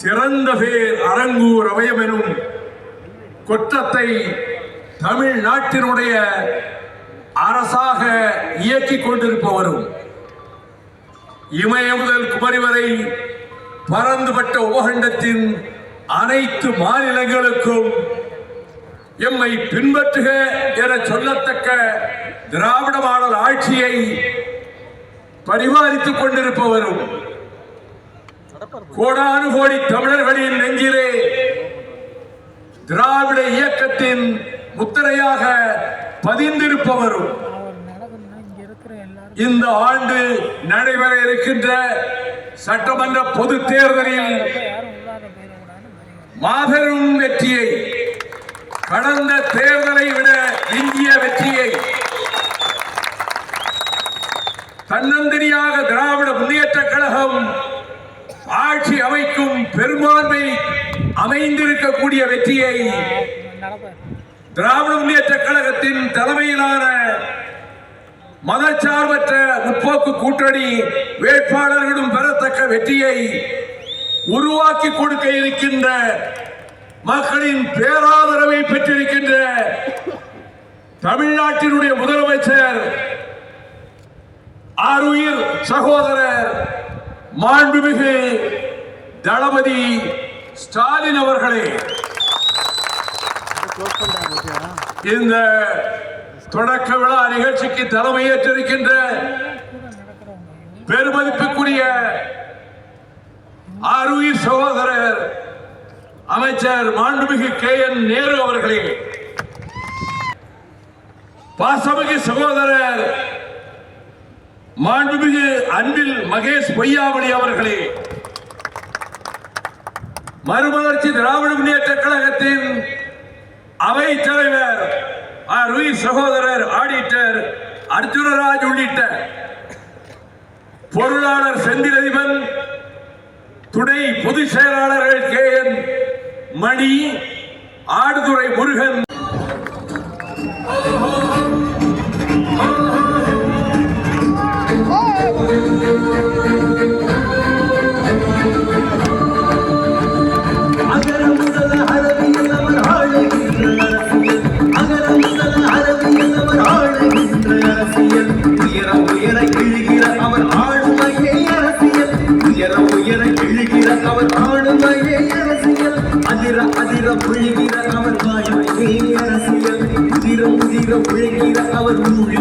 சிறந்த பேர் அரங்கூர் அவயமெனும் கொற்றத்தை தமிழ்நாட்டினுடைய அரசாக இயக்கிக் கொண்டிருப்பவரும். இமய முதல் குமரி வரை பறந்துபட்ட உபகண்டத்தின் அனைத்து மாநிலங்களுக்கும் எம்மை பின்பற்றுக என சொல்லத்தக்க திராவிட மாடல் ஆட்சியை பரிமாறித்துக் கொண்டிருப்பவரும். கோடானு கோடி தமிழர்களின் நெஞ்சிலே திராவிட இயக்கத்தின் முத்திரையாக பதிந்திருப்பவரும் இந்த ஆண்டு நடைபெற இருக்கின்ற சட்டமன்ற பொது தேர்தலில் மாபெரும் வெற்றியை கடந்த தேர்தலை விட பெரும்பான்மை அமைந்திருக்கக்கூடிய வெற்றியை திராவிட முன்னேற்ற கழகத்தின் தலைமையிலான மதச்சார்பற்ற முற்போக்கு கூட்டணி வேட்பாளர்களும் பெறத்தக்க வெற்றியை உருவாக்கி கொடுக்க இருக்கின்ற மக்களின் பேராதரவை பெற்றிருக்கின்ற தமிழ்நாட்டினுடைய முதலமைச்சர் ஆருயிர் சகோதரர் மாண்புமிகு தளபதி ஸ்டாலின் அவர்களே. இந்த தொடக்க விழா நிகழ்ச்சிக்கு தலைமையேற்றிருக்கின்ற பெருமதிப்புக்குரிய ஆருயிர் சகோதரர் அமைச்சர் மாண்புமிகு கே என் நேரு அவர்களே. பாசமிகு சகோதரர் மாண்புமிகு அன்பில் மகேஷ் பொய்யாமணி அவர்களே. மறுமலர்ச்சி திராவிட முன்னேற்ற கழகத்தின் அவை தலைவர் ஆருயிர் சகோதரர் ஆடிட்டர் அர்ஜுனராஜ் உள்ளிட்ட பொருளாளர் செந்திலதிபன் துணை பொதுச் செயலாளர்கள் K N Mani Aduthurai Murugan I don't think you ever knew you.